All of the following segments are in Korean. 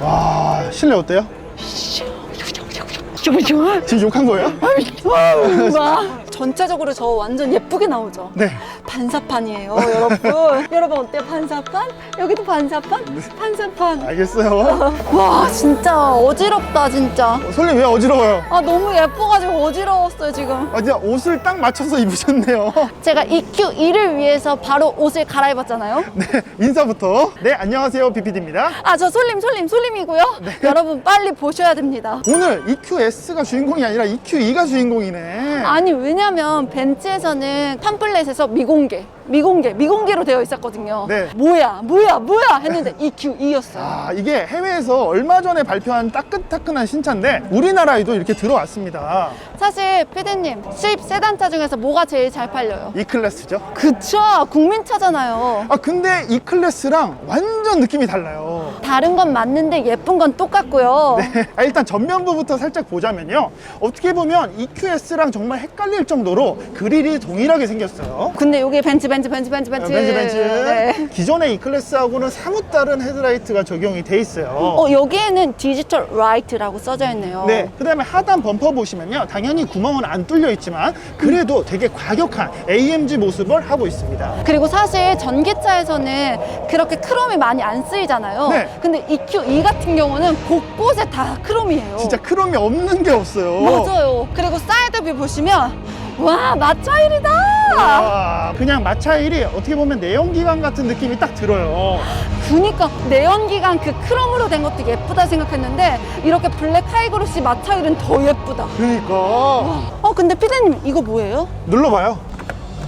와 실내 어때요? 좋아 좋아 지금 욕한 거예요? 와 전체적으로 저 완전 예쁘게 나오죠 네. 반사판이에요 여러분 여러분 어때요 반사판? 여기도 반사판? 반사판 알겠어요. 와 진짜 어지럽다 진짜 솔님 왜 어지러워요? 아 너무 예뻐가지고 어지러웠어요 지금 아, 진짜 옷을 딱 맞춰서 입으셨네요. 제가 EQ2를 위해서 바로 옷을 갈아입었잖아요 네, 인사부터. 네, 안녕하세요. BPD입니다. 아 저 솔림 솔림 솔림이고요 여러분 빨리 보셔야 됩니다 오늘 EQS가 주인공이 아니라 EQ2가 주인공이네. 아니 왜냐면 벤츠에서는 팜플렛에서 미공개 미공개 미공개로 되어 있었거든요 네. 뭐야 뭐야 뭐야 했는데 EQ2였어요 아, 이게 해외에서 얼마 전에 발표한 따끈따끈한 신차인데 우리나라에도 이렇게 들어왔습니다. 사실 피디님 수입 세단차 중에서 뭐가 제일 잘 팔려요? E 클래스죠. 그쵸 국민차잖아요 아, 근데 E 클래스랑 완전 느낌이 달라요. 다른 건 맞는데 예쁜 건 똑같고요 아, 일단 전면부부터 살짝 보자면요. 어떻게 보면 EQS랑 정말 헷갈릴 정도로 그릴이 동일하게 생겼어요. 근데 여기 벤츠 벤츠 벤츠 벤츠 벤츠 벤츠 벤츠. 네. 기존의 E 클래스하고는 사뭇 다른 헤드라이트가 적용이 돼 있어요. 어 여기에는 디지털 라이트라고 써져 있네요 네, 그 다음에 하단 범퍼 보시면요. 당연히 구멍은 안 뚫려 있지만 그래도 되게 과격한 AMG 모습을 하고 있습니다. 그리고 사실 전기차에서는 그렇게 크롬이 많이 안 쓰이잖아요. 네. 근데 EQ2 같은 경우는 곳곳에 다 크롬이에요. 진짜 크롬이 없는 게 없어요. 맞아요. 그리고 사이드뷰 보시면 와 마차일이다. 와, 그냥 마차일이 어떻게 보면 내연기관 같은 느낌이 딱 들어요. 그니까 내연기관 그 크롬으로 된 것도 예쁘다 생각했는데 이렇게 블랙 하이그로시 마차일은 더 예쁘다. 그러니까 어 근데 피디님 이거 뭐예요? 눌러봐요.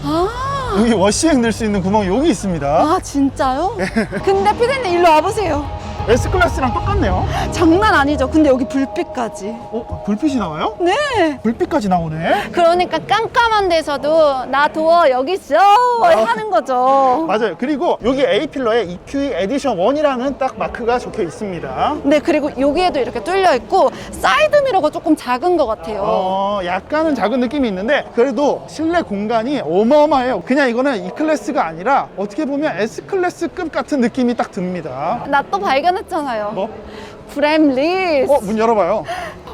아, 여기 워시액 넣을 수 있는 구멍이 여기 있습니다. 아 진짜요? 근데 피디님 일로 와보세요. S 클래스랑 똑같네요. 장난 아니죠? 근데 여기 불빛까지. 어, 불빛이 나와요? 네. 불빛까지 나오네. 그러니까 깜깜한 데서도 나 도어 여기 있어 하는 거죠. 맞아요. 그리고 여기 A 필러에 EQE 에디션 1이라는 딱 마크가 적혀 있습니다. 네 그리고 여기에도 이렇게 뚫려 있고 사이드 미러가 조금 작은 것 같아요. 어, 약간은 작은 느낌이 있는데 그래도 실내 공간이 어마어마해요. 그냥 이거는 E 클래스가 아니라 어떻게 보면 S 클래스급 같은 느낌이 딱 듭니다. 나 또 발견 했잖아요. 뭐? 브렘리스. 어, 문 열어봐요.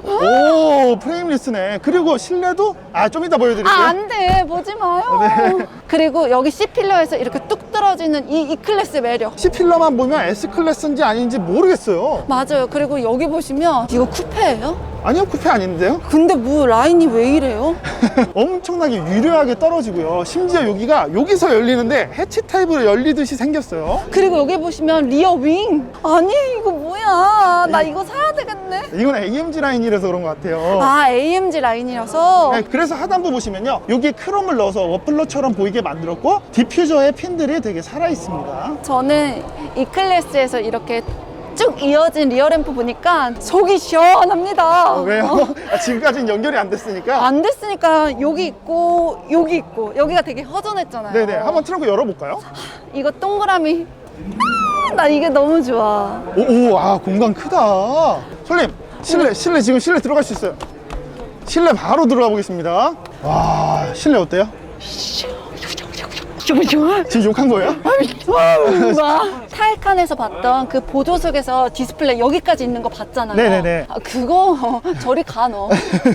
오, 프레임 리스네. 그리고 실내도 아, 좀 이따 보여드릴게요. 아, 안 돼. 보지 마요. 네. 그리고 여기 C필러에서 이렇게 뚝 떨어지는 이 E클래스 매력. C 필러만 보면 S 클래스인지 아닌지 모르겠어요. 맞아요. 그리고 여기 보시면 이거 쿠페예요? 아니요, 쿠페 아닌데요? 근데 뭐 라인이 왜 이래요? 엄청나게 유려하게 떨어지고요. 심지어 여기가 여기서 열리는데 해치 타입으로 열리듯이 생겼어요. 그리고 여기 보시면 리어 윙. 아니 이거 뭐야? 나 이거 사야 되겠네. 이건 AMG 라인이라서 그런 것 같아요. 아 AMG 라인이라서 네, 그래서 하단부 보시면요. 여기 크롬을 넣어서 워플러처럼 보이게 만들었고 디퓨저의 핀들이 되게 살아 있습니다. 저는 이 클래스에서 이렇게 쭉 이어진 리어램프 보니까 속이 시원합니다. 아, 왜요? 어? 아, 지금까지는 연결이 안 됐으니까. 안 됐으니까 여기 있고 여기 있고 여기가 되게 허전했잖아요. 네네. 한번 트렁크 열어볼까요? 이거 동그라미. 아, 나 이게 너무 좋아. 오, 오, 아, 공간 크다. 솔님, 실내, 실내 지금 실내 들어갈 수 있어요. 실내 바로 들어가 보겠습니다. 와, 실내 어때요? 좋아 좋아. 지금 욕한 거예요? 와 타이칸에서 봤던 그 보조석에서 디스플레이 여기까지 있는 거 봤잖아요. 네네네. 아, 그거 저리 가 너.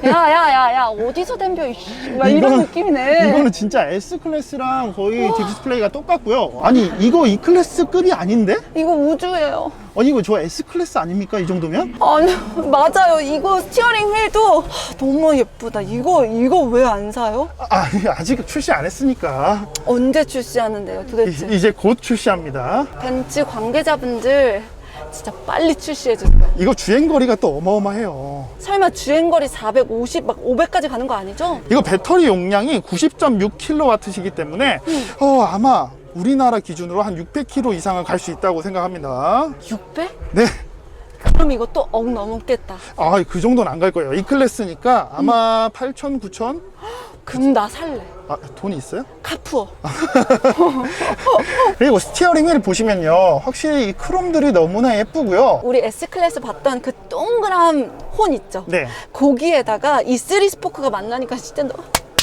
야야야야 어디서 덤벼 이씨. 막 이런 이거는- 느낌이네. 이거는 진짜 S 클래스랑 거의 디스플레이가 똑같고요. 아니, 이거 E 클래스 급이 아닌데? 이거 우주예요. 아니, 이거 저 S 클래스 아닙니까? 이 정도면? 아니 맞아요. 이거 스티어링 휠도 하, 너무 예쁘다. 이거 이거 왜 안 사요? 아, 아직 출시 안 했으니까. 언제 출시하는데요, 도대체? 이- 이제 곧 출시합니다. 벤츠 관계자분들 진짜 빨리 출시해 주세요. 이거 주행거리가 또 어마어마해요. 설마 주행거리 450, 막 500까지 가는 거 아니죠? 이거 배터리 용량이 90.6kW이기 때문에 어, 아마 우리나라 기준으로 한 600km 이상은 갈 수 있다고 생각합니다. 600? 네. 그럼 이것도 억 넘겠다. 아, 그 정도는 안 갈 거예요. E 클래스니까 아마 8,000, 9,000? 그럼 나 살래. 아, 돈이 있어요? 카푸어. 그리고 스티어링 휠 보시면요. 확실히 이 크롬들이 너무나 예쁘고요. 우리 S클래스 봤던 그 동그란 혼 있죠? 네. 거기에다가 이 쓰리 스포크가 만나니까 진짜 너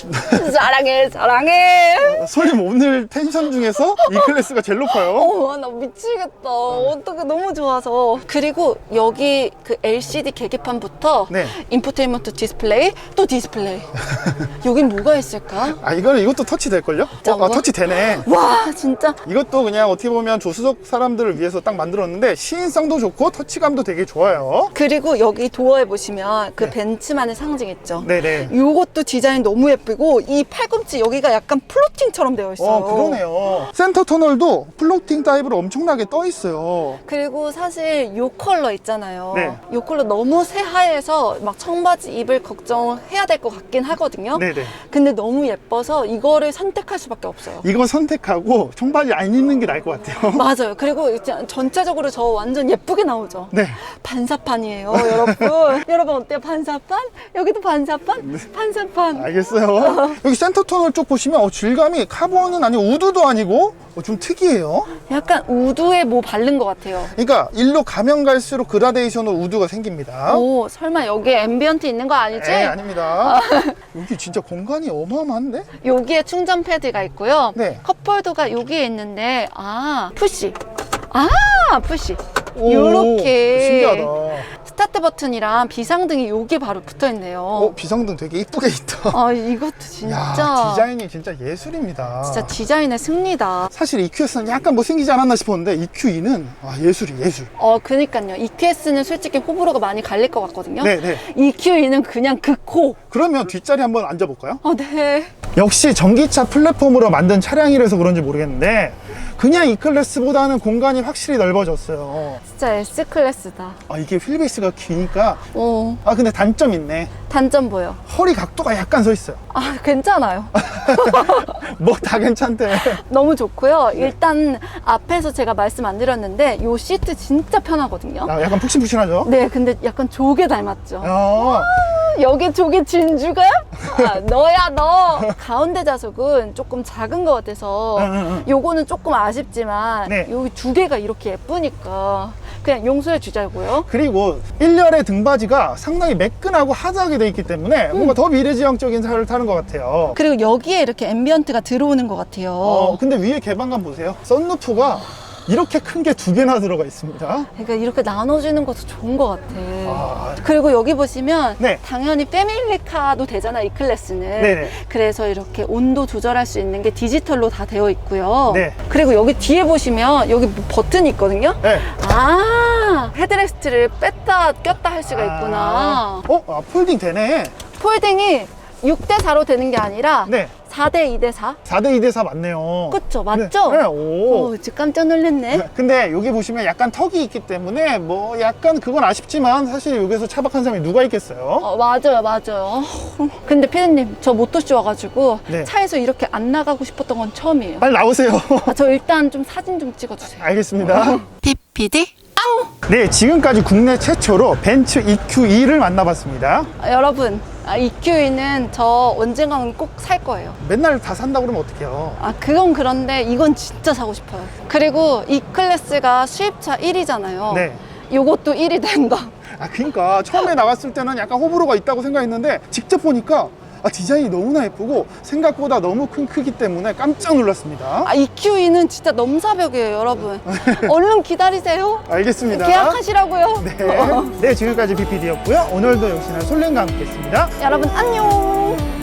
사랑해, 사랑해. 솔님 오늘 텐션 중에서 이 클래스가 제일 높아요. 어, 나 미치겠다. 어떻게 너무 좋아서. 그리고 여기 그 LCD 계기판부터 네. 인포테인먼트 디스플레이 또 디스플레이. 여긴 뭐가 있을까? 아 이거는 이것도 터치 될걸요? 어, 아, 저거? 터치 되네. 와, 진짜 이것도 그냥 어떻게 보면 조수석 사람들을 위해서 딱 만들었는데 시인성도 좋고 터치감도 되게 좋아요. 그리고 여기 도어에 보시면 그 네. 벤츠만의 상징 있죠. 네네. 요것도 디자인 너무 예 쁘고 이 팔꿈치 여기가 약간 플로팅처럼 되어 있어요. 어 그러네요. 센터 터널도 플로팅 타입으로 엄청나게 떠 있어요. 그리고 사실 요 컬러 있잖아요. 네. 요 컬러 너무 새하얘서 막 청바지 입을 걱정해야 될 것 같긴 하거든요. 네네. 근데 너무 예뻐서 이거를 선택할 수밖에 없어요. 이거 선택하고 청바지 안 입는 게 나을 것 같아요. 맞아요. 그리고 이제 전체적으로 저 완전 예쁘게 나오죠. 네. 반사판이에요, 여러분. 여러분 어때요? 반사판? 여기도 반사판? 네. 반사판. 알겠어요. 여기 센터 터널 쪽 보시면 어, 질감이 카본은 아니고 우드도 아니고 어, 좀 특이해요. 약간 우드에 뭐 바른 것 같아요. 그러니까 일로 가면 갈수록 그라데이션으로 우드가 생깁니다. 오, 설마 여기에 앰비언트 있는 거 아니지? 네, 아닙니다. 여기 진짜 공간이 어마어마한데? 여기에 충전 패드가 있고요. 네. 컵홀더가 여기에 있는데, 아, 푸시. 아, 푸시. 오, 요렇게. 신기하다. 스타트 버튼이랑 비상등이 여기 바로 붙어 있네요. 어, 비상등 되게 이쁘게 있다. 아, 이것도 진짜. 야, 디자인이 진짜 예술입니다. 진짜 디자인의 승리다. 사실 EQS는 약간 못생기지 않았나 싶었는데 EQ2는 아, 예술이 예술. 어, 그니까요. EQS는 솔직히 호불호가 많이 갈릴 것 같거든요. 네, 네. EQ2는 그냥 극호. 그러면 뒷자리 한번 앉아볼까요? 어, 네. 역시 전기차 플랫폼으로 만든 차량이라서 그런지 모르겠는데 그냥 E클래스보다는 공간이 확실히 넓어졌어요. 진짜 S클래스다. 아, 이게 휠베이스가 기니까 어, 아 근데 단점 있네. 단점 보여. 허리 각도가 약간 서 있어요. 아, 괜찮아요. 뭐 다 괜찮대. 너무 좋고요. 네. 일단 앞에서 제가 말씀 안 드렸는데 요 시트 진짜 편하거든요. 아, 약간 푹신푹신하죠? 네, 근데 약간 조개 닮았죠. 아, 여기 조개 진주가? 아, 너야 너. 가운데 좌석은 조금 작은 것 같아서 응, 응, 응. 요거는 조금 아쉽지만 네. 여기 두 개가 이렇게 예쁘니까 그냥 용서해 주자고요. 그리고 1열의 등받이가 상당히 매끈하고 하드하게 돼 있기 때문에 뭔가 더 미래지향적인 차를 타는 것 같아요. 그리고 여기에 이렇게 앰비언트가 들어오는 것 같아요. 어, 근데 위에 개방감 보세요. 썬루프가 이렇게 큰 게 두 개나 들어가 있습니다. 그러니까 이렇게 나눠주는 것도 좋은 것 같아. 아, 그리고 여기 보시면 네. 당연히 패밀리카도 되잖아 이 클래스는. 네네. 그래서 이렇게 온도 조절할 수 있는 게 디지털로 다 되어 있고요. 네. 그리고 여기 뒤에 보시면 여기 뭐 버튼이 있거든요. 네. 아 헤드레스트를 뺐다 꼈다 할 수가 있구나. 어? 아, 폴딩 되네. 폴딩이 6대 4로 되는 게 아니라 네. 4대 2대 4. 4대 2대 4 맞네요. 그쵸 맞죠? 네. 네, 오. 오, 지금 깜짝 놀랐네. 근데 여기 보시면 약간 턱이 있기 때문에 뭐 약간 그건 아쉽지만 사실 여기서 차박한 사람이 누가 있겠어요? 어, 맞아요, 맞아요. 근데 피디님, 저 모토쇼 와가지고 네. 차에서 이렇게 안 나가고 싶었던 건 처음이에요. 빨리 나오세요. 아, 저 일단 좀 사진 좀 찍어주세요. 알겠습니다. PPD? 네, 지금까지 국내 최초로 벤츠 EQ2를 만나봤습니다. 아, 여러분, 아, EQE는 저 언젠가는 꼭 살 거예요. 맨날 다 산다 그러면 어떡해요? 아, 그건 그런데 이건 진짜 사고 싶어요. 그리고 이 클래스가 수입차 1위잖아요. 네. 요것도 1위 된다. 아, 그러니까 처음에 나왔을 때는 약간 호불호가 있다고 생각했는데 직접 보니까 아, 디자인이 너무나 예쁘고 생각보다 너무 큰 크기 때문에 깜짝 놀랐습니다. 아, EQE는 진짜 넘사벽이에요, 여러분. 얼른 기다리세요. 알겠습니다. 계약하시라고요. 네. 네, 지금까지 BPD였고요. 오늘도 역시나 솔랭과 함께 했습니다. 여러분, 안녕.